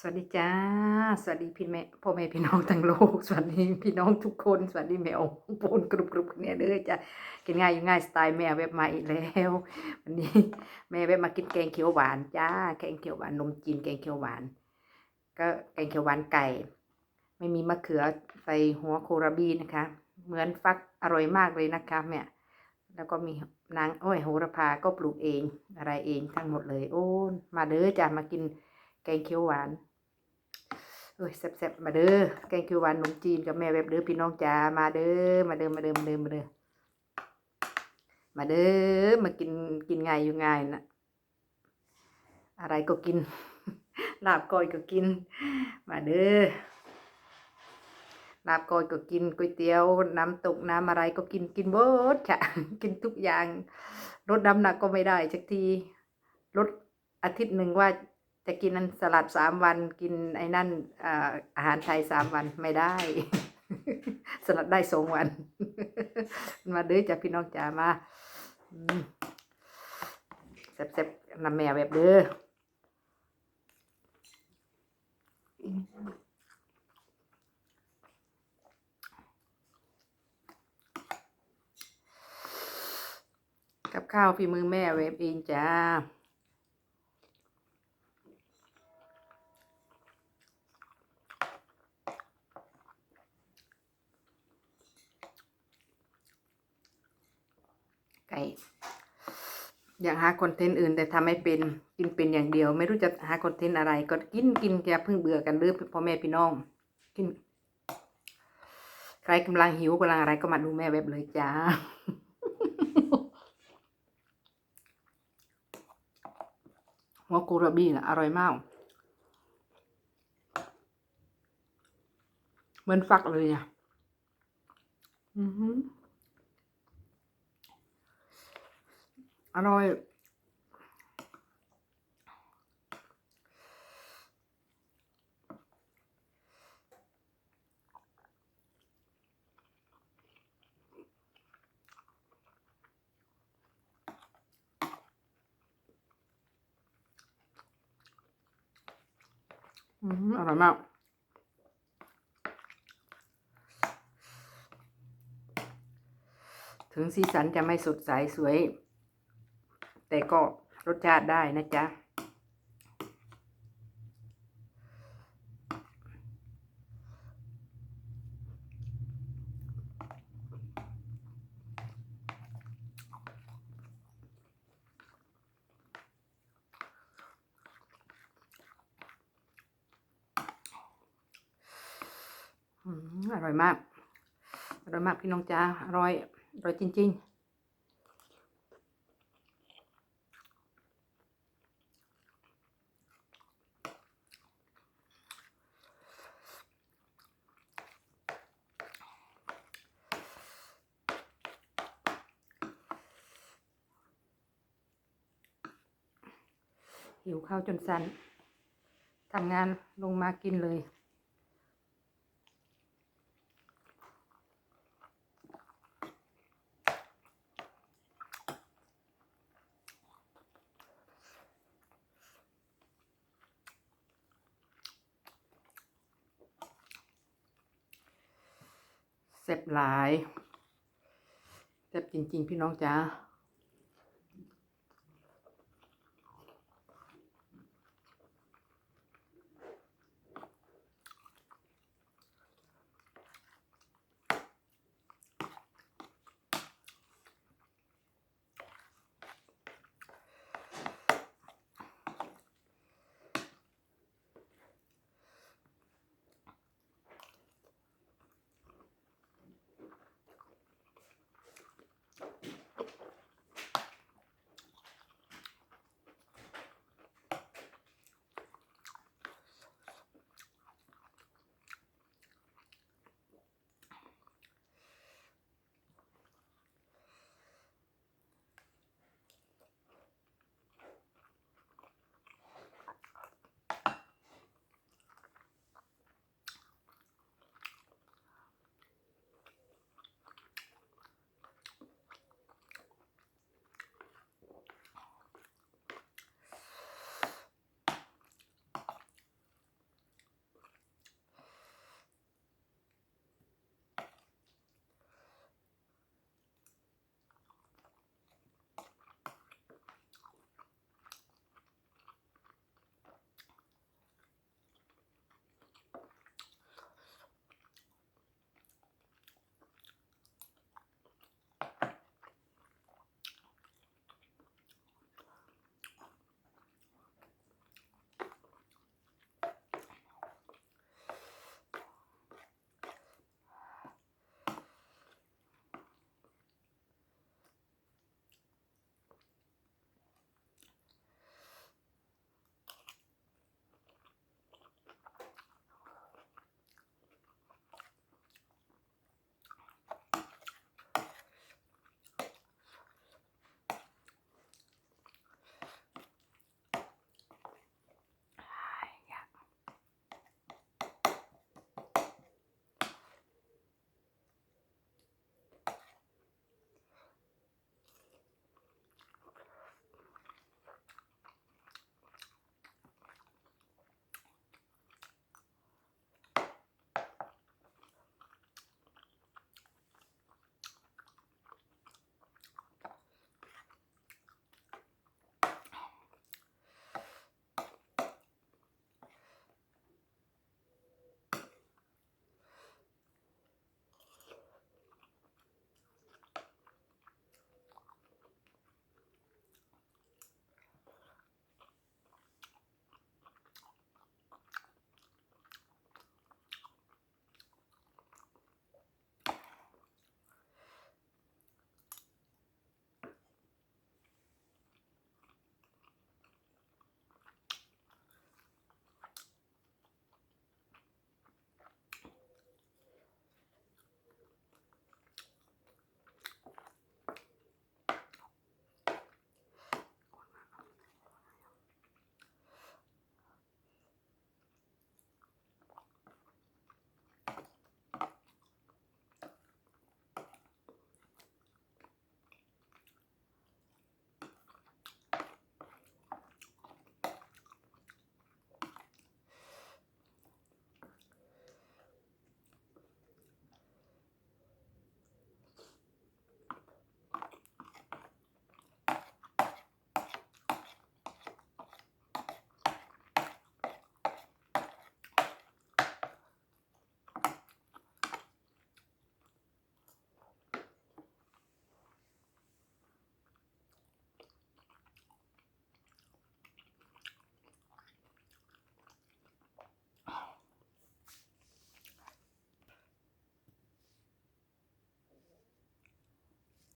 สวัสดีจ้า สวัสดีพี่แม่พ่อแม่พี่น้องทั้งโลก สวัสดีพี่น้องทุกคน สวัสดีแมวปูนกรุบกรุบเนี่ยเด้อจ้ะกินง่ายอยู่ง่ายสไตล์แม่เว็บมาอีกแล้ววันนี้แม่เว็บมากินแกงเขียวหวานจ้าแกงเขียวหวานนมจีนแกงเขียวหวาน ก็แกงเขียวหวานไก่ ไม่มีมะเขือใส่หัวโคราบีนะคะ เหมือนฟักอร่อยมากเลยนะคะแม่แล้วก็มีนางอ้อยโหระพาก็ปลูกเองอะไรเองทั้งหมดเลย โอ้มาเด้อจ้ามากินแกงเขียวหวาน เอ้ยแซ่บๆมาเด้อแกงเขียวหวานขนมจีนกับแม่แบบเด้อพี่น้องจ้ามาเด้อมาเด้อมาเด้อมาเด้อมาเด้อมาเด้อมากินกินง่ายอยู่ง่ายนะอะไรก็กินลาบก้อยก็กิน มาเด้อลาบก้อยก็กินก๋วยเตี๋ยวน้ำตกน้ำอะไรก็กินกินเบิดค่ะกินทุกอย่างลดน้ำหนักก็ไม่ได้สักทีลดอาทิตย์หนึ่งว่า จะกินนันสลัดสามวันกินไอ้นั่นอาหารไทยสามวันไม่ได้ สลัดได้สองวัน มาเด้อจ้ะพี่น้องจ๋ามาแซ่บๆนำแม่แบบเด้อกับข้าวฝีมือแม่เวฟเองจ้า อยากหาคอนเทนต์อื่นแต่ทำไม่เป็นกินเป็นอย่างเดียว ไม่รู้จะหาคอนเทนต์อะไร ก็กินกินแกเพิ่งเบื่อกันเด้อพ่อแม่พี่น้องกิน ใครกำลังหิวกำลังอะไรก็มาดูแม่เว็บเลยจ้าหัวกูราบี้นะอร่อยมากเหมือนฟักเลยอะ อือหือ อร่อย อืมอร่อยมากถึงสีสันจะไม่สดใสสวย แต่ก็รสชาติได้นะจ๊ะ อร่อยมาก อร่อยมากพี่น้องจ้าอร่อย อร่อยจริง ๆ หิวข้าวจนสันทำงานลงมากินเลย เส็บหลายเส็บจริง ๆ พี่น้องจ้า